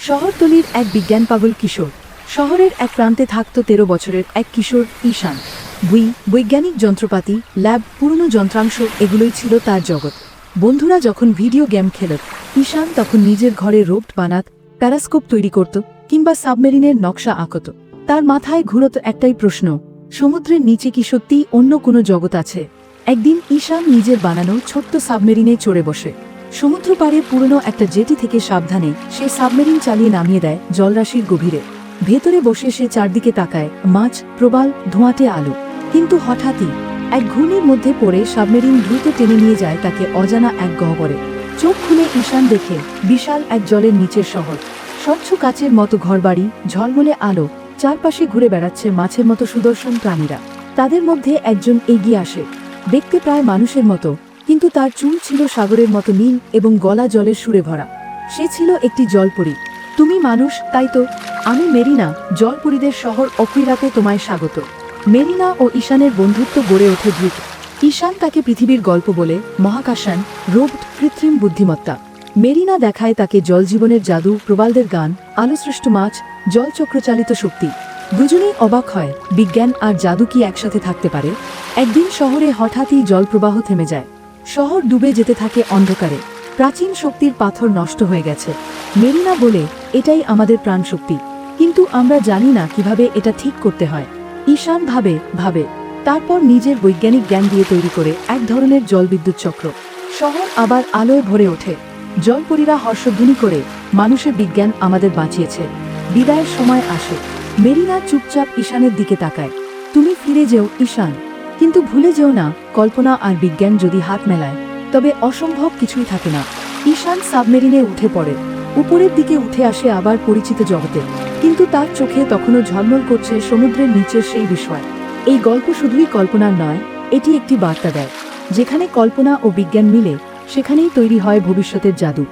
শহরতলির এক বিজ্ঞান পাগল কিশোর। শহরের এক প্রান্তে থাকত তেরো বছরের এক কিশোর ঈশান। বই বৈজ্ঞানিক যন্ত্রপাতি, ল্যাব, পুরনো যন্ত্রাংশ, এগুলোই ছিল তার জগৎ। বন্ধুরা যখন ভিডিও গেম খেলত, ঈশান তখন নিজের ঘরে রোবট বানাত, প্যারাস্কোপ তৈরি করত, কিংবা সাবমেরিনের নকশা আঁকত। তার মাথায় ঘুরত একটাই প্রশ্ন, সমুদ্রের নিচে কি সত্যিই অন্য কোনো জগৎ আছে? একদিন ঈশান নিজের বানানো ছোট্ট সাবমেরিনে চড়ে বসে। সমুদ্র পাড়ে পুরনো একটা জেটি থেকে সাবধানে সে সাবমেরিন চালিয়ে নামিয়ে দেয় জলরাশির গভীরে। ভেতরে বসে সে চারদিকে তাকায়, মাছ, প্রবাল, ধোঁয়াটে আলো। কিন্তু হঠাৎই এক ঘূর্ণির মধ্যে পড়ে সাবমেরিন দ্রুত টেনে নিয়ে যায় তাকে অজানা এক গহ্বরে। চোখ খুলে ঈশান দেখে বিশাল এক জলের নিচের শহর। স্বচ্ছ কাচের মতো ঘরবাড়ি, ঝলমলে আলো, চারপাশে ঘুরে বেড়াচ্ছে মাছের মতো সুদর্শন প্রাণীরা। তাদের মধ্যে একজন এগিয়ে আসে। দেখতে প্রায় মানুষের মতো কিন্তু তার চুল ছিল সাগরের মতো নীল এবং গলা জলের সুরে ভরা। সে ছিল একটি জলপরী। তুমি মানুষ, তাই তো। আমি মেরিনা, জলপরীদের শহর অকুইরাতে তোমায় স্বাগত। মেরিনা ও ঈশানের বন্ধুত্ব গড়ে ওঠে দ্রুত। ঈশান তাকে পৃথিবীর গল্প বলে, মহাকাশান, রোবট, কৃত্রিম বুদ্ধিমত্তা। মেরিনা দেখায় তাকে জলজীবনের জাদু, প্রবালদের গান, আলোসৃষ্ট মাছ, জলচক্রচালিত শক্তি। দুজনেই অবাক হয়, বিজ্ঞান আর জাদু কি একসাথে থাকতে পারে? একদিন শহরে হঠাৎই জলপ্রবাহ থেমে যায়। শহর ডুবে যেতে থাকে অন্ধকারে। প্রাচীন শক্তির পাথর নষ্ট হয়ে গেছে। মেরিনা বলে, এটাই আমাদের প্রাণশক্তি। কিন্তু আমরা জানি না কীভাবে এটা ঠিক করতে হয়। ঈশান ভাবে ভাবে, তারপর নিজের বৈজ্ঞানিক জ্ঞান দিয়ে তৈরি করে এক ধরনের জলবিদ্যুৎ চক্র। শহর আবার আলোয় ভরে ওঠে। জলপরীরা হর্ষধ্বনি করে, মানুষের বিজ্ঞান আমাদের বাঁচিয়েছে। বিদায়ের সময় আসে। মেরিনা চুপচাপ ঈশানের দিকে তাকায়। তুমি ফিরে যেও, ঈশান। কিন্তু ভুলে যেও না, কল্পনা আর বিজ্ঞান যদি হাত মেলায়, তবে অসম্ভব কিছুই থাকে না। ঈশান সাবমেরিনে উঠে পড়ে। উপরের দিকে উঠে আসে আবার পরিচিত জগতে। কিন্তু তার চোখে তখনও ঝলমল করছে সমুদ্রের নিচের সেই বিষয়। এই গল্প শুধুই কল্পনার নয়, এটি একটি বার্তা দেয়। যেখানে কল্পনা ও বিজ্ঞান মিলে, সেখানেই তৈরি হয় ভবিষ্যতের জাদু।